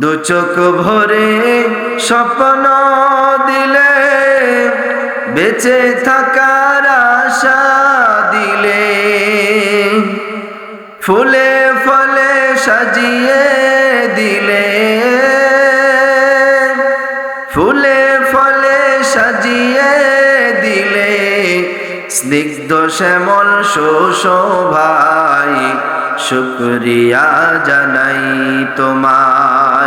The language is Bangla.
দু চোখ ভরে স্বপ্ন দিলে, বেঁচে থাকার আশা দিলে। ফুলে ফলে সাজিয়ে দিলে। ফুলে ফলে সাজিয়ে দিলে। স্নিগ্ধ শ্যামল শোষভাই শুক্রিয়া জানাই